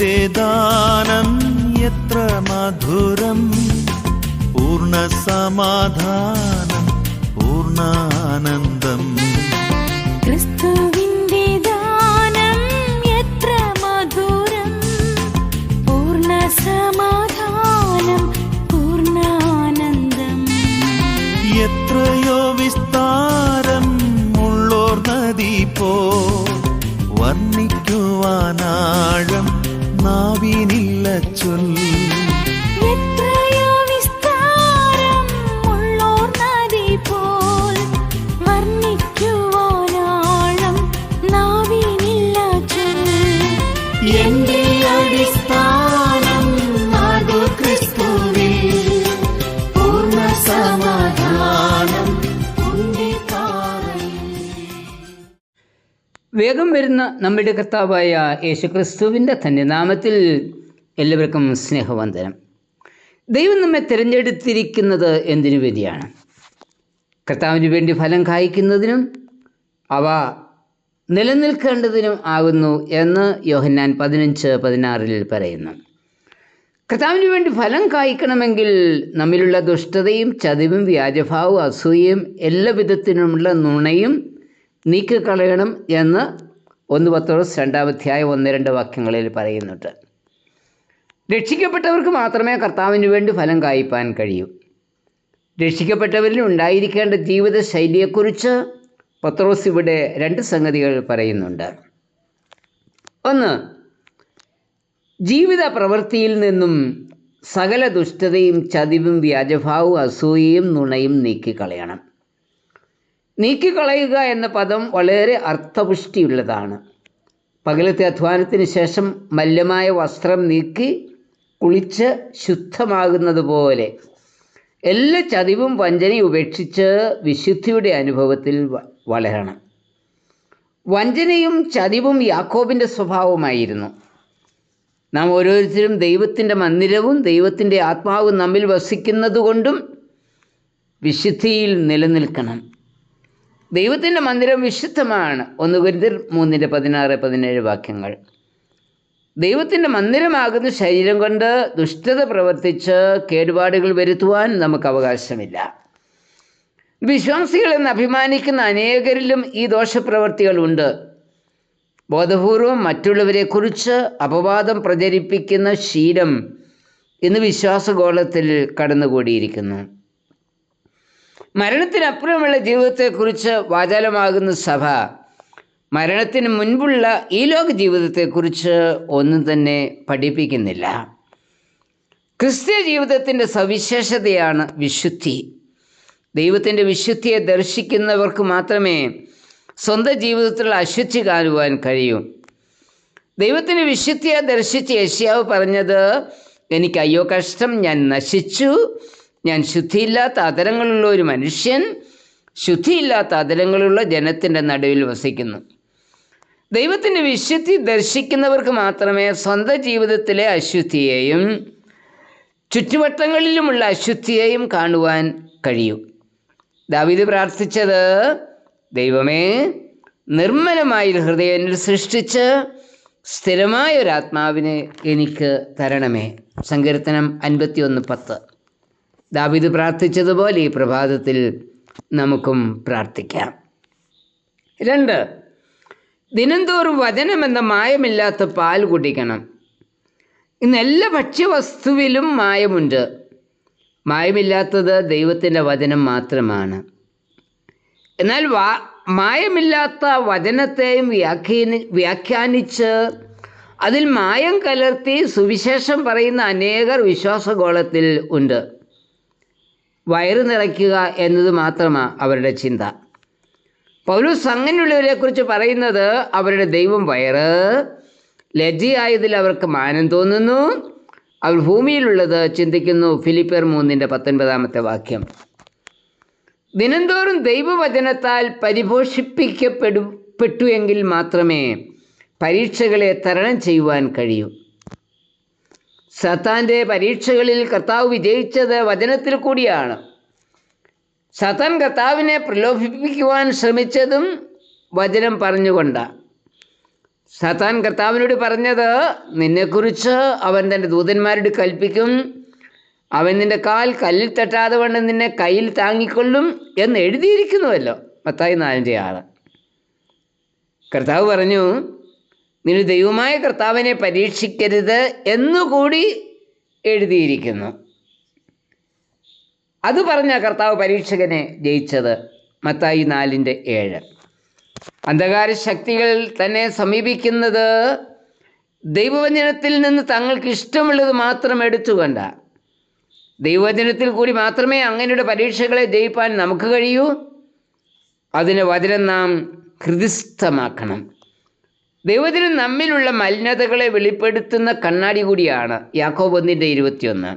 ക്രിസ്തുവിന്റെ ദാനം എത്ര മധുരം പൂർണ സമാധാനം പൂർണാനന്ദം വേഗം വരുന്ന നമ്മുടെ കർത്താവായ യേശുക്രിസ്തുവിന്റെ തന്നെ നാമത്തിൽ എല്ലാവർക്കും സ്നേഹവന്ദനം. ദൈവം നമ്മെ തിരഞ്ഞെടുത്തിരിക്കുന്നത് എന്തിനു വേണ്ടിയാണ്? കർത്താവിന് വേണ്ടി ഫലം കായ്ക്കുന്നതിനും അവ നിലനിൽക്കേണ്ടതിനും ആകുന്നു എന്ന് യോഹന്നാൻ പതിനഞ്ച് പതിനാറിൽ പറയുന്നു. കർത്താവിന് വേണ്ടി ഫലം കായ്ക്കണമെങ്കിൽ നമ്മിലുള്ള ദുഷ്ടതയും ചതിവും വ്യാജഭാവവും അസൂയയും എല്ലാ വിധത്തിനുമുള്ള നുണയും നീക്കിക്കളയണം എന്ന് ഒന്ന് പത്തോളം രണ്ടാമധ്യായ ഒന്ന് രണ്ട് വാക്യങ്ങളിൽ പറയുന്നുണ്ട്. രക്ഷിക്കപ്പെട്ടവർക്ക് മാത്രമേ കർത്താവിന് വേണ്ടി ഫലം കായ്പാൻ കഴിയൂ. രക്ഷിക്കപ്പെട്ടവരിൽ ഉണ്ടായിരിക്കേണ്ട ജീവിത ശൈലിയെക്കുറിച്ച് പത്രോസ് ഇവിടെ രണ്ട് സംഗതികൾ പറയുന്നുണ്ട്. ഒന്ന് ജീവിത പ്രവൃത്തിയിൽ നിന്നും സകല ദുഷ്ടതയും ചതിവും വ്യാജഭാവവും അസൂയയും നുണയും നീക്കിക്കളയണം. നീക്കിക്കളയുക എന്ന പദം വളരെ അർത്ഥപുഷ്ടിയുള്ളതാണ്. പകലത്തെ അധ്വാനത്തിന് ശേഷം മല്യമായ വസ്ത്രം നീക്കി കുളിച്ച് ശുദ്ധമാകുന്നത് പോലെ എല്ലാ ചതിവും വഞ്ചനയും ഉപേക്ഷിച്ച് വിശുദ്ധിയുടെ അനുഭവത്തിൽ വളരണം വഞ്ചനയും ചതിവും യാക്കോബിന്റെ സ്വഭാവമായിരുന്നു നാം ഓരോരുത്തരും ദൈവത്തിന്റെ മന്ദിരവും ദൈവത്തിന്റെ ആത്മാവും നമ്മിൽ വസിക്കുന്നതുകൊണ്ടും വിശുദ്ധിയിൽ നിലനിൽക്കണം. ദൈവത്തിന്റെ മന്ദിരം വിശുദ്ധമാണ്. ഒന്ന് ഗുരുതർ മൂന്നിന്റെ പതിനാറ് പതിനേഴ് വാക്യങ്ങൾ. ദൈവത്തിന്റെ മന്ദിരമാകുന്ന ശരീരം കൊണ്ട് ദുഷ്ടത പ്രവർത്തിച്ച് കേടുപാടുകൾ വരുത്തുവാൻ നമുക്ക് അവകാശമില്ല. വിശ്വാസികളെന്ന് അഭിമാനിക്കുന്ന അനേകരിലും ഈ ദോഷപ്രവൃത്തികളുണ്ട് ബോധപൂർവം മറ്റുള്ളവരെക്കുറിച്ച് അപവാദം പ്രചരിപ്പിക്കുന്ന ശീലം ഇന്ന് വിശ്വാസഗോളത്തിൽ കടന്നുകൂടിയിരിക്കുന്നു. മരണത്തിനപ്പുറമുള്ള ജീവിതത്തെക്കുറിച്ച് വാചാലമാകുന്ന സഭ മരണത്തിന് മുൻപുള്ള ഈ ലോക ജീവിതത്തെക്കുറിച്ച് ഒന്നും തന്നെ പഠിപ്പിക്കുന്നില്ല. ക്രിസ്ത്യ ജീവിതത്തിന്റെ സവിശേഷതയാണ് വിശുദ്ധി. ദൈവത്തിന്റെ വിശുദ്ധിയെ ദർശിക്കുന്നവർക്ക് മാത്രമേ സ്വന്തം ജീവിതത്തിലുള്ള അശുദ്ധി കാണുവാൻ കഴിയൂ. ദൈവത്തിന്റെ വിശുദ്ധിയെ ദർശിച്ച് യശ്യാവ് പറഞ്ഞത് എനിക്ക് അയ്യോ കഷ്ടം ഞാൻ നശിച്ചു. ഞാൻ ശുദ്ധിയില്ലാത്ത അതരങ്ങളുള്ള ഒരു മനുഷ്യൻ. ശുദ്ധിയില്ലാത്ത അതരങ്ങളുള്ള ജനത്തിന്റെ നടുവിൽ വസിക്കുന്നു. ദൈവത്തിന്റെ വിശുദ്ധി ദർശിക്കുന്നവർക്ക് മാത്രമേ സ്വന്തം ജീവിതത്തിലെ അശുദ്ധിയെയും ചുറ്റുവട്ടങ്ങളിലുമുള്ള അശുദ്ധിയെയും കാണുവാൻ കഴിയൂ. ദാവീദ് പ്രാർത്ഥിച്ചത് ദൈവമേ നിർമ്മലമായ ഹൃദയനിൽ ഹൃദയം സൃഷ്ടിച്ച് സ്ഥിരമായ ഒരു ആത്മാവിനെ എനിക്ക് തരണമേ. സങ്കീർത്തനം അൻപത്തിയൊന്ന് പത്ത്. ദാവിദ് പ്രാർത്ഥിച്ചതുപോലെ ഈ പ്രഭാതത്തിൽ നമുക്കും പ്രാർത്ഥിക്കാം. രണ്ട് ദിനംതോറും വചനമെന്ന മായമില്ലാത്ത പാൽ കുടിക്കണം. ഇന്ന് എല്ലാ ഭക്ഷ്യവസ്തുവിലും മായമുണ്ട്. മായമില്ലാത്തത് ദൈവത്തിന്റെ വചനം മാത്രമാണ്. എന്നാൽ വാ മായമില്ലാത്ത വചനത്തെയും വ്യാഖ്യാനി വ്യാഖ്യാനിച്ച് അതിൽ മായം കലർത്തി സുവിശേഷം പറയുന്ന അനേകർ വിശ്വാസഗോളത്തിൽ ഉണ്ട്. വയറ് നിറയ്ക്കുക എന്നത് മാത്രമാണ് അവരുടെ ചിന്ത. പൗലൂസ് അങ്ങനെയുള്ളവരെക്കുറിച്ച് പറയുന്നത് അവരുടെ ദൈവം വയറ് ലജ്ജയായതിൽ അവർക്ക് മാനം തോന്നുന്നു. അവർ ഭൂമിയിലുള്ളത് ചിന്തിക്കുന്നു ഫിലിപ്പർ മൂന്നിന്റെ പത്തൊൻപതാമത്തെ വാക്യം. ദിനംതോറും ദൈവവചനത്താൽ പരിപോഷിപ്പിക്കപ്പെടു പെട്ടു എങ്കിൽ മാത്രമേ പരീക്ഷകളെ തരണം ചെയ്യുവാൻ കഴിയൂ. സത്താന്റെ പരീക്ഷകളിൽ കർത്താവ് വിജയിച്ചത് വചനത്തിൽ കൂടിയാണ്. സത്താൻ കർത്താവിനെ പ്രലോഭിപ്പിക്കുവാൻ ശ്രമിച്ചതും വചനം പറഞ്ഞുകൊണ്ടാണ്. സാത്താൻ കർത്താവിനോട് പറഞ്ഞത് നിന്നെക്കുറിച്ച് അവൻ തന്റെ ദൂതന്മാരോട് കൽപ്പിക്കും. അവൻ നിന്റെ കാൽ കല്ലിൽ തട്ടാതെ വണ്ണം നിന്നെ കയ്യിൽ താങ്ങിക്കൊള്ളും എന്ന് എഴുതിയിരിക്കുന്നുവല്ലോ. പത്തായി നാലിന്റെ ആറ്. കർത്താവ് പറഞ്ഞു നീ ദൈവമായ കർത്താവിനെ പരീക്ഷിക്കരുത് എന്നുകൂടി എഴുതിയിരിക്കുന്നു. അത് പറഞ്ഞ കർത്താവ് പരീക്ഷകനെ ജയിച്ചത്. മത്തായി നാലിന്റെ ഏഴ്. അന്ധകാര ശക്തികൾ തന്നെ സമീപിക്കുന്നത് ദൈവവചനത്തിൽ നിന്ന് തങ്ങൾക്ക് ഇഷ്ടമുള്ളത് മാത്രം എടുത്തുകൊണ്ട ദൈവവചനത്തിൽ കൂടി മാത്രമേ അങ്ങനെയുടെ പരീക്ഷകളെ ജയിപ്പാൻ നമുക്ക് കഴിയൂ. അതിന് വചനം നാം ഹൃദിസ്ഥമാക്കണം. ദൈവത്തിനും നമ്മിലുള്ള മലിനതകളെ വെളിപ്പെടുത്തുന്ന കണ്ണാടി കൂടിയാണ് യാക്കോബ് ഒന്നിന്റെ ഇരുപത്തിയൊന്ന്.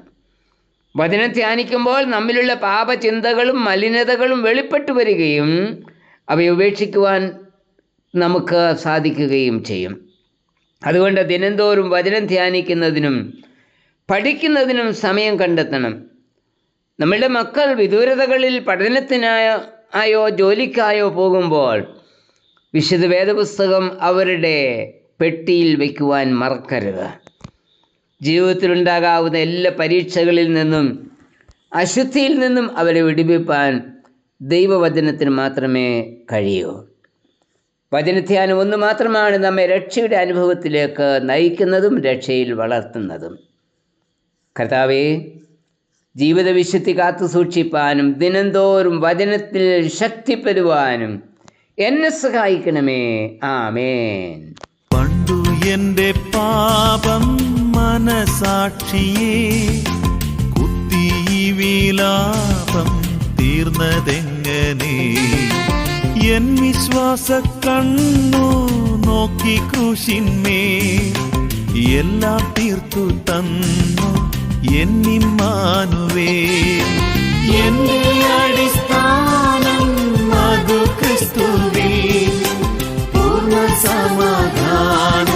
വചനം ധ്യാനിക്കുമ്പോൾ നമ്മിലുള്ള പാപചിന്തകളും മലിനതകളും വെളിപ്പെട്ടു വരികയും അവയെ ഉപേക്ഷിക്കുവാൻ നമുക്ക് സാധിക്കുകയും ചെയ്യും. അതുകൊണ്ട് ദിനംതോറും വചനം ധ്യാനിക്കുന്നതിനും പഠിക്കുന്നതിനും സമയം കണ്ടെത്തണം. നമ്മളുടെ മക്കൾ വിദൂരതകളിൽ പഠനത്തിനായോ ആയോ ജോലിക്കായോ പോകുമ്പോൾ വിശുദ്ധ വേദപുസ്തകം അവരുടെ പെട്ടിയിൽ വയ്ക്കുവാൻ മറക്കരുത്. ജീവിതത്തിലുണ്ടാകാവുന്ന എല്ലാ പരീക്ഷകളിൽ നിന്നും അശുദ്ധിയിൽ നിന്നും അവരെ വിടിവിപ്പാൻ ദൈവവചനത്തിന് മാത്രമേ കഴിയൂ. വചനധ്യാനം ഒന്ന് മാത്രമാണ് നമ്മെ രക്ഷയുടെ അനുഭവത്തിലേക്ക് നയിക്കുന്നതും രക്ഷയിൽ വളർത്തുന്നതും. കർത്താവെ ജീവിത വിശുദ്ധി കാത്തു സൂക്ഷിപ്പാനും ദിനംതോറും വചനത്തിൽ ശക്തിപ്പെടുവാനും എന്നെ സഹായിക്കണമേ. ആമേൻ. പണ്ടു എന്റെ പാപം മനസാക്ഷിയെ കുത്തി വിലാപം തീർന്നതെങ്ങനെ? എൻ വിശ്വാസ കണ്ണു നോക്കി ക്രൂശിന്മേ എല്ലാം തീർത്തു തന്നു എന്നിമ്മാനുവേ എന്റെ അടിസ്ഥാനം മധു ക്രിസ്തുവിൽ പൂർണ സമാധാനം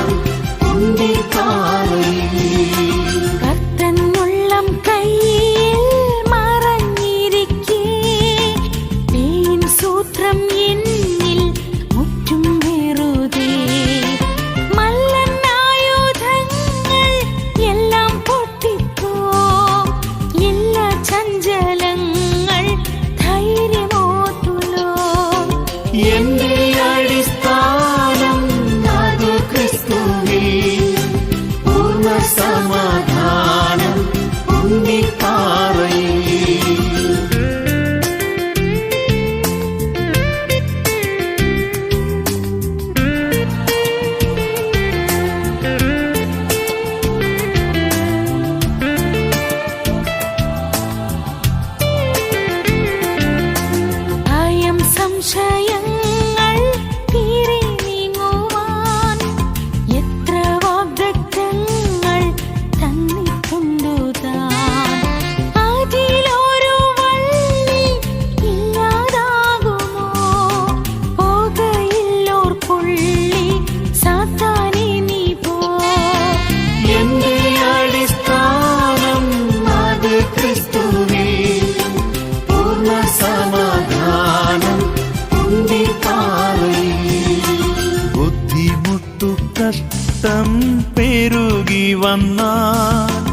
വന്നാൽ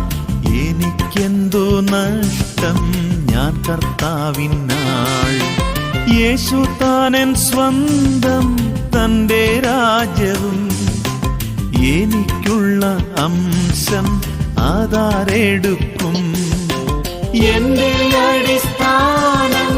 എനിക്കെന്തു നഷ്ടം ഞാൻ കർത്താവിനാൾ യേശു താനൻ സ്വന്തം തന്റെ രാജ്യവും എനിക്കുള്ള അംശം ആധാരെടുക്കും. എന്റെ അടിസ്ഥാനം